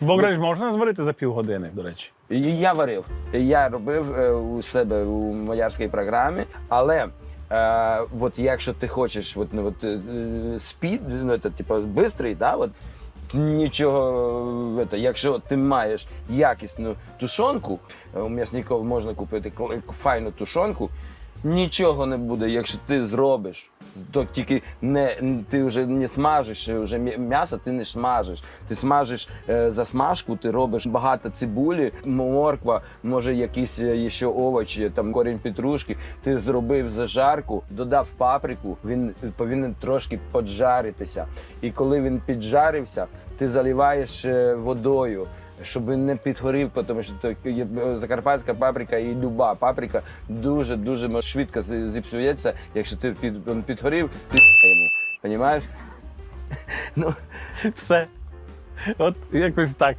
Бограч можна зварити за півгодини, до речі. Я варив. Я робив е, у себе у маярській програмі, але. Е, от якщо ти хочеш, от, ну, от, е, спід, ну, це, типу, бистрий, да, от, нічого, е, якщо ти маєш якісну тушонку, е, у м'ясників можна купити файну тушонку, нічого не буде, якщо ти зробиш. То тільки не ти вже не смажиш вже м'я- м'ясо, ти не смажиш. Ти смажиш е, засмажку, ти робиш багато цибулі, морква, може якісь е, ще овочі, там корінь петрушки. Ти зробив зажарку, додав паприку. Він повинен трошки поджаритися. І коли він піджарився, ти заливаєш е, водою. Щоб не підгорів, тому що е, закарпатська паприка і люба паприка дуже дуже швидко зіпсується. Якщо ти під, підгорів, ти йому. Понімаєш? Ну, Все. От якось так.